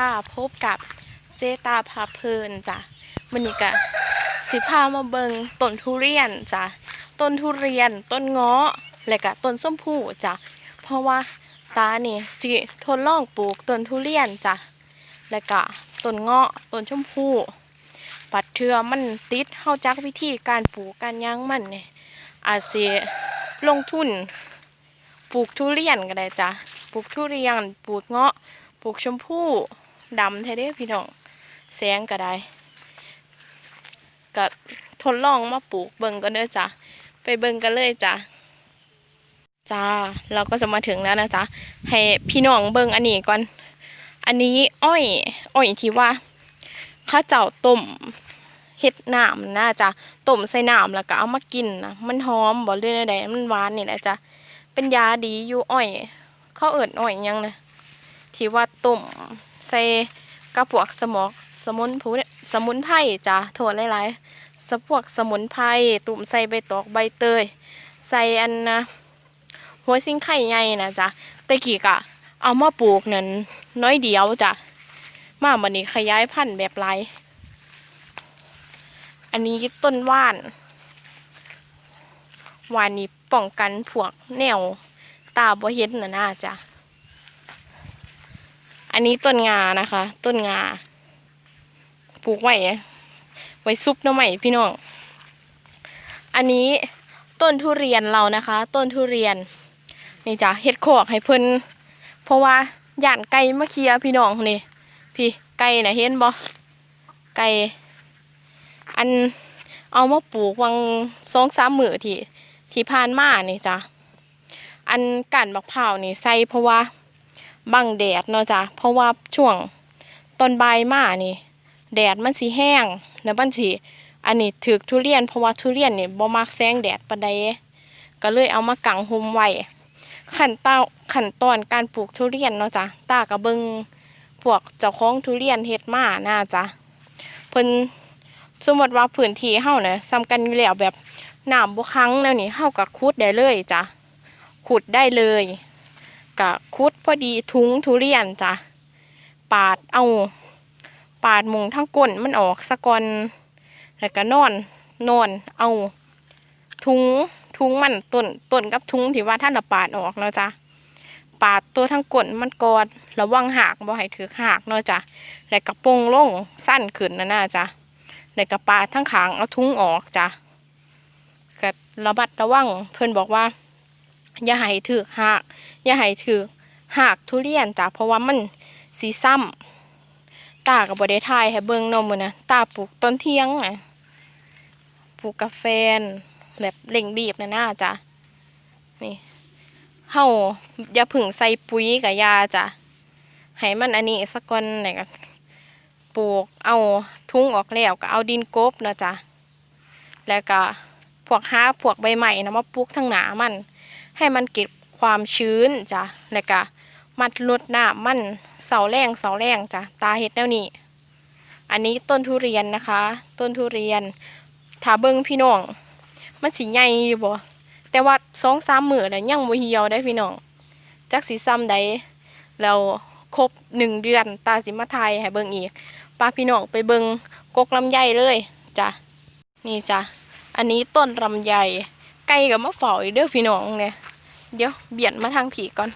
่ะพบกับเจตาพาเพลินจ้ะวันนี้ก็สิพามาเบิงต้นทุเรียนจ้ะต้นทุเรียนต้นเงาะและก็ต้นส้มผู้จ้ะเพราะว่าตานี่สิทดลองปลูกต้นทุเรียนจ้ะและก็ต้นเงาะต้นชมพู่ปัดเทือมันติดเฮาจักวิธีการปลูกการย่างมันเนี่ยอาจสิลงทุนปลูกทุเรียนก็ได้จ้ะปลูกทุเรียนปลูกเงาะปลูกชมพู่ ดำแท้เด้พี่น้องแสงก็ได้ก็ทดลองมาปลูกเบิ่งกันเด้อจ้ะไปเบิ่งกันเลยจ้ะจ้าเราก็จะมาถึงแล้วนะจ๊ะให้พี่น้องเบิ่งอันนี้ก่อน อันนี้อ้อยอ้อยที่ว่าข้าเจ้าต้มเฮ็ดหน้ำนะจ๊ะต้มใส่หน้ำแล้วก็เอามากินนะมันหอมบ่เรื่อยๆมันหวานนี่แหละจ้ะเป็นยาดีอยู่อ้อย เขาเอิดอ้อยยังนะที่ว่าต้ม ใส่กระพวกสมอกสมุนผู้สมุนไพรจ้ะโถั่วหลายๆสพวกสมุนไพรตุ่มใส่ใบตอกใบเตย ใส่อันนะหัวซิงไข่ใหญ่นะจ้ะแต่กี้กะ เอามาปลูกนั่นน้อยเดียวจ้ะมาบันนี้ขยายพันธุ์แบบไรอันนี้ต้นว่านวานนี้ป้องกันพวกแนวตาบ่เห็นน่ะน่าจ้ะ อันนี้ต้นงานะคะ ต้นงาปลูกไว้ไว้ซุปน้ำใหม่พี่น้อง อันนี้ต้นทุเรียนเรานะคะ ต้นทุเรียน นี่จ้ะเฮ็ดโคอกให้เพิ่นเพราะว่าย่านไก่มาเคลียพี่น้องนี่ พี่ไก่นะเห็นบ่ไก่อันเอามาปลูกวังสองสามมือที่ที่ผ่านมานี่จ้ะอันกันบักพร้านี่ใส่เพราะว่า บังแดดเนาะจ้ะเพราะว่าช่วงตอนใบมานี่ แดดมันสิแห้งแล้วมันสิอันนี้ถือทุเรียนเพราะว่าทุเรียนนี่บ่มักแสงแดดปานใดก็เลยเอามากังหุมไว้ขั้นตอนขั้นตอนการปลูกทุเรียนเนาะจ้ะตาก็เบิงพวกเจ้าของทุเรียนเฮ็ดมาน่าจ้ะเพิ่นสมมติว่าพื้นที่เฮาเน่ะซ้ำกันอยู่แล้วแบบน้ำบุคังแล้วนี่เฮาก็ขุดได้เลยจ้ะขุดได้เลย กะขุดพอดีทุงทุเรียนจ้ะปาดเอาปาดมุงทั้งก้นมันออกสะกอนแล้วก็นอนนอนเอา ทุงทุงมันต้นต้นกับทุงที่ว่าท่านปาดออกเนาะจ้ะปาดตัวทั้งก้นมันกอดระวังหักบ่ให้ถือหักเนาะจ้ะแล้วก็ปงลงสั้นขึ้นนะน่าจ้ะแล้วก็ปาดทั้งขางเอาทุงออกจ้ะก็ระบัดระวังเพิ่อนบอกว่า อย่าให้ถือหักอย่าให้ถือหักทุเรียนจ้ะเพราะว่ามันสีซ้ำตากับบได้ทายให้เบิ่งนมมือนะตาปลูกต้นเทียงนะปลูกกาแฟนแบบเร่งรีบนะน่าจ้ะนี่เฮาอย่าผึ่งใส่ปุ๋ยกับยาจ้ะให้มันอันนี้สักก่อนไหนกันปลูกเอาทุ่งออกแล้วก็เอาดินกบนะจ้ะแล้วก็พวกหาพวกใบใหม่นะมาปลูกทั้งหนามัน ให้มันเก็บความชื้นจ้ะแล้วก็มัดลดน้ำมันเสาแรงเสาแรงจ้ะตาเห็ดแนวนี้ อันนี้ต้นทุเรียนนะคะ ต้นทุเรียนถ้าเบิ้งพี่น้อง มันสีใหญ่อยู่บ่แต่ว่าสองสามมือน่ะยังบ่เหี่ยวได้พี่น้องจักสีซ้ำใดแล้วครบหนึ่งเดือนตาสิมาไทยให้เบิ่งอีกป้าพี่น้องไปเบิ่งกกลำไยเลยจ้ะนี่จ้ะอันนี้ต้นลำไย ไก่กับมะฝอีกเด้อพี่น้องเนี่ยเดี๋ยวเบียดมาทางผีก่อน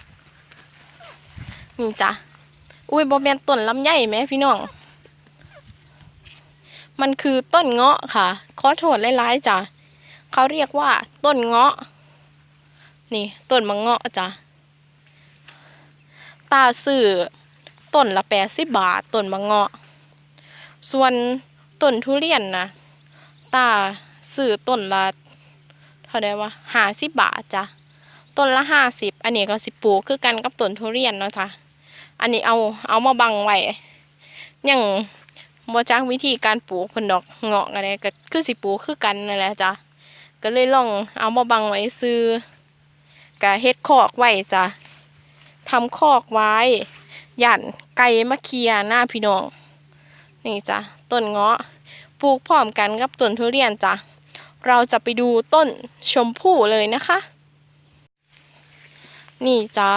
นี่จ้ะอุ้ยบอแมนต้นลำไยไหมพี่น้อง มันคือต้นเงาะค่ะขอโทษหลายๆจ้ะเขาเรียกว่า ต้นเงาะ นี่ต้นมะเงาะจ้ะตาซื้อต้นละแปดสิบบาทต้นมะเงาะ ส่วนต้นทุเรียนนะตาซื้อต้นละ ท่าไดวะห้าสิบบาทจ้ะต้นละห้าสิบอันนี้ก็สิบปลูกคือกันกับต้นทุเรียนเนาะจ้ะอันนี้เอาเอามาบังไว้ยังบ่จักวิธีการปลูกเพิ่นดอกเงาะอะไรก็คือสิปลูกคือกันนั่นแหละจ้ะก็เลยลองเอามาบังไว้ซื้อกะเฮ็ดคอกไว้จ้ะทำคอกไว้หย่านไก่มาเคียหน้าพี่น้องนี่จ้ะต้นเงาะปลูกพร้อมกันกับต้นทุเรียนจ้ะ เราจะไปดูต้นชมพู่เลยนะคะ นี่จ้า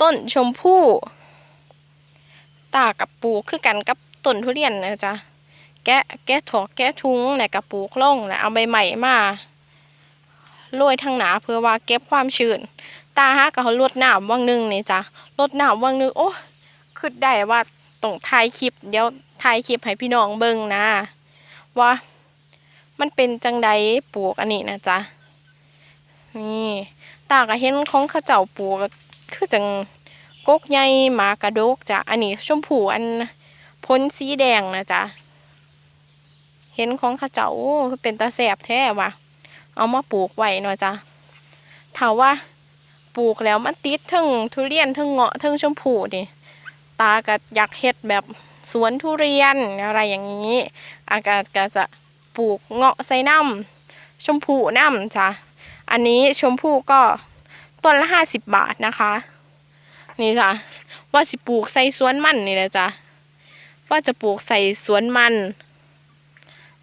ต้นชมพู่ ตากับปลูกคือกันกับต้นทุเรียนนะจ๊ะแกะแกะถอกแกะทุงแล้วก็ปลูกล่งแล้วเอาใบใหม่มาโรยทางหนาเพื่อว่าเก็บความชื้น ตาฮะกับเขาลดหน้ำว่างนึงนี่จ้ะลดหน้ำว่างนึงโอ้คือได้ว่าต้องถ่ายคลิป เดี๋ยวถ่ายคลิปให้พี่น้องเบิ่งนะ ว่า มันเป็นจังใดปลูกอันนี้นะจ๊ะ นี่ตาก็เห็นของเขาเจ้าปลูกคือจังกกใหญ่หมากระดกจ้ะ อันนี้ชมพูอันพ้นสีแดงนะจ๊ะ เห็นของเขาเจ้าคือเป็นตาแสบแท้วะเอามาปลูกไว้เนาะจ้ะถามว่าปลูกแล้วมันติดทั้งทุเรียนทั้งเงาะทั้งชมพูนี่ตาก็อยากเฮ็ดแบบสวนทุเรียนอะไรอย่างนี้ อากาศก็จะ ปลูกเงาะใส่น้ำชมพูน้ำจ้ะอันนี้ชมพูก็ต้นละห้าสิบบาทนะคะ นี่จ้ะว่าสิปลูกใส่สวนมันนี่แหละจ้ะว่าจะปลูกใส่สวนมัน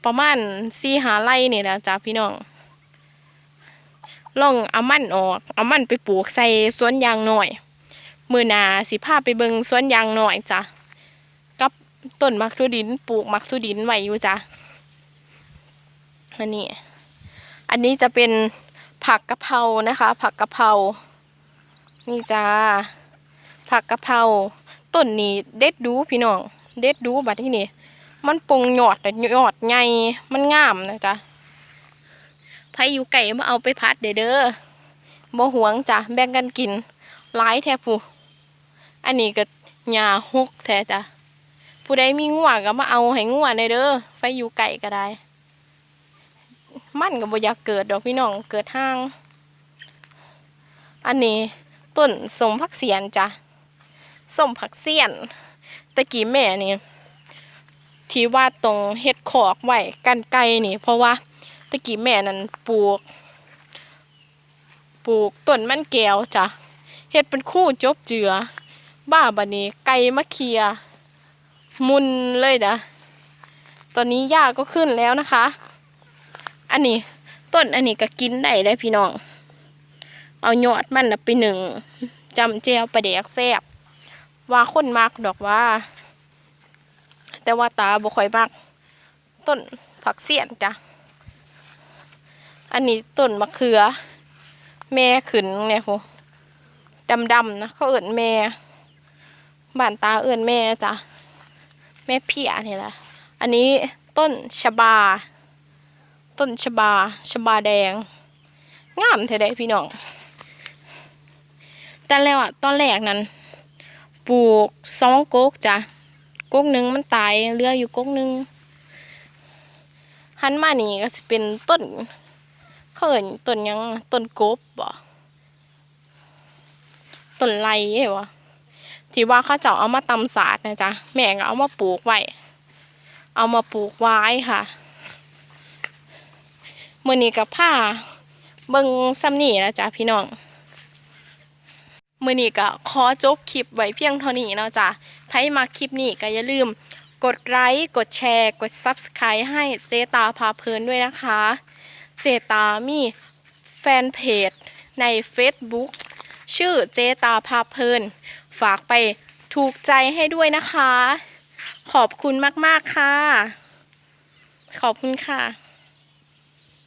ประมาณสี่หาไร่นี่แหละจ้ะพี่น้องลองเอามันออกเอามันไปปลูกใส่สวนยางหน่อย มือนาสิพาไปเบิงสวนยางหน่อยจ้ะกับต้นมักทุดินปลูกมักทุดินไว้อยู่จ้ะ อันนี้ อันนี้จะเป็นผักกะเพรานะคะ ผักกะเพรานี่จ้าผักกะเพราต้นนี้เด็ดดูพี่น้อง เด็ดดูบัดที่นี่มันปงหยอดแต่ยอดใหญ่มันงามนะจ๊ะไผอยู่ไก่มาเอาไปพัดเด้อเด้อบ่หวงจ้ะแบ่งกันกินหลายแท้ผู้อันนี้ก็หญ้าฮกแท้จ้ะผู้ใดมีงัวก็มาเอาให้งัวในเด้อไฟอยู่ไก่ก็ได้ มันก็บ่อยากเกิดดอกพี่น้องเกิดห้าง อันนี้ต้นสมผักเสียนจ้ะสมผักเสียนตะกี้แม่นี่ที่ว่าตรงเฮ็ดขอกไว้กันไกลนี่ เพราะว่าตะกี้แม่นั่นปลูก ปลูกต้นมันแก้วจ้ะเฮ็ดเป็นคู่จบเจือ บ้าบัดนี้ไก่มาเคีย มุนเลยนะตอนนี้หญ้าก็ขึ้นแล้วนะคะ อันนี้ต้นอันนี้ก็กินได้ได้พี่น้อง เอายอดมันนะไปหนึ่งจำเจียวปลาแดกแซบว่าคนมากดอกว่า แต่ว่าตาบ่ค่อยมักต้นผักเสียนจ้ะ อันนี้ต้นมะเขือ แม่ขึ้นเนี่ยโหดำๆนะเขาเอิ่นแม่บ้านตาเอิ่นแม่จ้ะแม่เพียนี่แหละ อันนี้ต้นชบา ต้นชบาชบาแดง งามแท้ๆพี่น้อง แต่แล้วอะตอนแรกนั้น ปลูกสองก๊กจ้ะก๊กหนึ่งมันตายเหลืออยู่ก๊กหนึ่งหันมานี่ก็จะเป็นต้นเขาเอินต้นยังต้นกบบ่ต้นไรเอ้วะที่ว่าเขาเจ้าเอามาตำศาสาดนะจ๊ะแม่ก็เอามาปลูกไว้เอามาปลูกไว้ค่ะ มื่อนี้กับผ้าเบิงซ้ำนี่นะจ๊ะพี่น้องมื่อนี้ก็ขอจบคลิปไว้เพียงเท่านี้เนาะจ๊ะใครมาคลิปนี้ก็อย่าลืม กดไลค์กดแชร์ กด Subscribe ให้เจตาพาเพลินด้วยนะคะ เจตามีแฟนเพจใน Facebook ชื่อเจตาพาเพลิน ฝากไปถูกใจให้ด้วยนะคะ ขอบคุณมาก ๆ ค่ะ ขอบคุณค่ะ